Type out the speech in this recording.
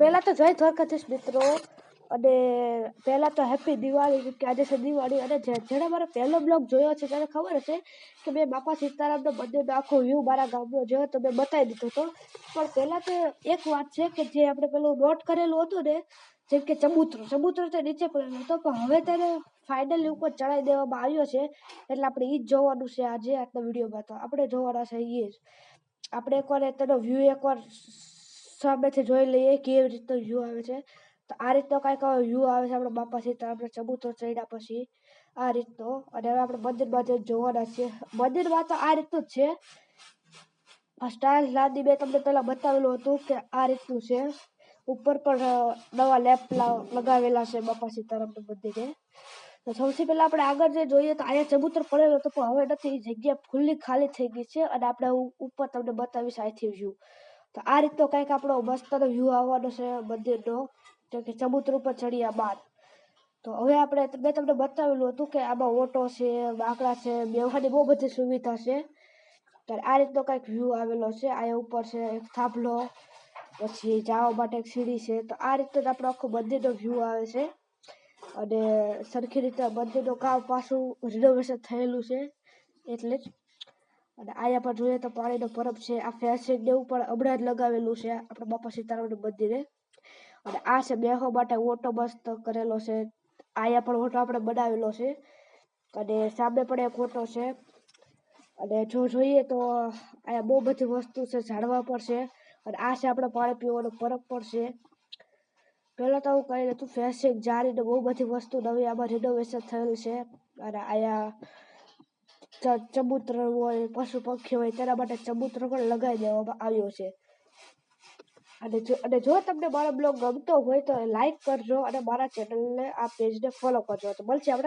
પહેલાં તો જય દ્વારકાધીશ મિત્રો. અને પહેલાં તો હેપી દિવાળી કે આજે છે દિવાળી અને જેણે મારો પહેલો બ્લોગ જોયો છે તેને ખબર હશે કે મેં બાપા સીતારામનો મંદિરનો આખો વ્યૂ મારા ગામનો જોયો તો મેં બતાવી દીધો હતો. પણ પહેલાં તો એક વાત છે કે જે આપણે પેલું નોટ કરેલું હતું ને, જેમ કે ચબૂતરો ચબૂતરો તો નીચે પડેલો હતો, પણ હવે તેને ફાઇનલી ઉપર ચડાવી દેવામાં આવ્યો છે. એટલે આપણે એ જ જોવાનું છે આજે આજના વિડીયોમાં તો આપણે જોવાના છે એ જ. આપણે એકવાર તેનો વ્યૂ એકવાર સામેથી જોઈ લઈએ કેવી રીતનો વ્યૂ આવે છે. તો આ રીતનો કાંઈક વ્યૂ આવે છે આપણા બાપા સીતારામને ચબૂતરો ચડ્યા પછી આ રીતનો. અને હવે આપણે મંદિરમાં જઈને જોવાના છીએ મંદિરમાં તો આ રીતનું જ છે. આ સ્ટાઇલ લાદી મેં તમને પહેલાં બતાવેલું હતું કે આ રીતનું છે. ઉપર પણ નવા લેપ લગાવેલા છે બાપા સીતારામના મંદિરે. તો સૌથી પહેલાં આપણે આગળ જે જોઈએ તો અહીંયા ચબૂતર પડેલો હતો, પણ હવે નથી. જગ્યા ખુલ્લી ખાલી થઈ ગઈ છે અને આપણે ઉપર તમને બતાવીશ અહીંથી વ્યૂ તો આ રીતનો કંઈક આપણો મસ્તનો વ્યૂ આવવાનો છે મંદિરનો, જો કે ચબૂતર ઉપર ચડ્યા બાદ તો હવે આપણે મેં તમને બતાવેલું હતું કે આમાં ઓટો છે, બાકડા છે બેવાની બહુ બધી સુવિધા છે. ત્યારે આ રીતનો કંઈક વ્યૂ આવેલો છે અહીંયા ઉપર છે એક થાંભલો, પછી જવા માટે એક સીડી છે. તો આ રીતે આપણો આખો મંદિરનો વ્યૂ આવે છે. અને સરખી રીતે મંદિરનું કામ પાછું રિનોવેશન થયેલું છે. એટલે જ અને અહીંયા પણ જોઈએ તો પાણીનો પરબ છે, આ ફેસિંગ ને એવું પણ હમણાં જ લગાવેલું છે, આપણા બાપા સીતારામના મંદિરે. અને આ છે બેસવા માટે ઓટો મસ્ત કરેલો છે. અહીંયા પણ ઓટો આપણે બનાવેલો છે. અને સામે પણ એક ઓટો છે. અને જો જોઈએ તો અહીંયા બહુ બધી વસ્તુ છે ઝાડવા પણ છે. અને આ છે આપણે પાણી પીવાનો પરબ પણ છે. પહેલાં તો હું કહી દઉં ફેસિંગ જારીને બહુ બધી વસ્તુ નવી આમાં રિનોવેશન થયેલ છે. અને અહીંયા ચબૂતર હોય, પશુ પક્ષી હોય, તેના માટે ચબુત્ર પણ લગાવી દેવામાં આવ્યો છે. અને જો અને જો તમને મારો બ્લોગ ગમતો હોય તો લાઈક કરજો અને મારા ચેનલને આ પેજને ફોલો કરજો. તો મળશે આપણે